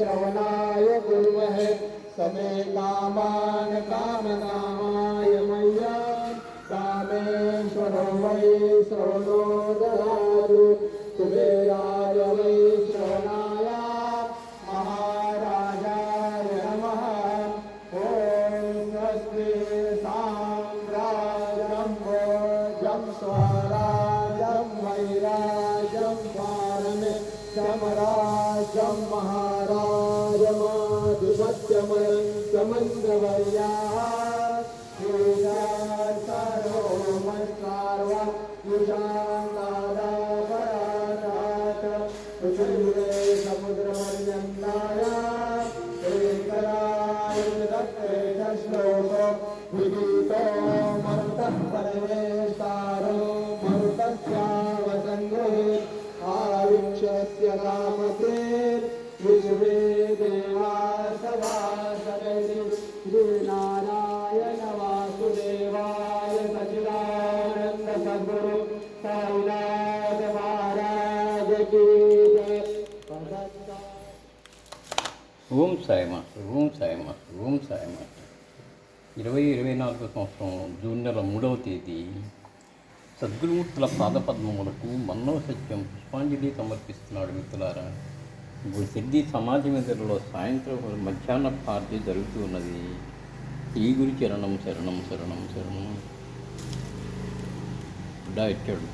श्रवणाय कुर्महे समे कामान् कामकामाय मय्यान् कामेश्वरो वै श्रवणो ददातु कुबेराय वै श्रवणाय। महाराजाय नमः। ॐ स्वस्ति साम्राजं भोजं समराजं महाराजमाधिपत्यमयं समन्द्रवर्या सर्वमस्कारवा युषाङ्गादापराधात् पृथिवीरे समुद्रपर्यन्ताय श्लोको। आविक्षस्य कामते विश्वे देवा सभासकैः श्रीनारायण वासुदेवाय सचिदानन्द सद्गुरु साईनाथ महाराज की जय भगवता Om Sai master Om Sai master Om Sai master ఇరవై ఇరవై నాలుగు సంవత్సరం జూన్ నెల మూడవ తేదీ సద్గురుమూర్తుల పాదపద్మములకు మన్నవ సత్యం పుష్పాంజలి సమర్పిస్తున్నాడు మిత్రులారా. ఇప్పుడు సిద్ధి సమాజ మెదడులో సాయంత్రం మధ్యాహ్న పార్టీ జరుగుతూ ఉన్నది. ఈ గురి చరణం శరణం శరణం శరణం. ఇచ్చాడు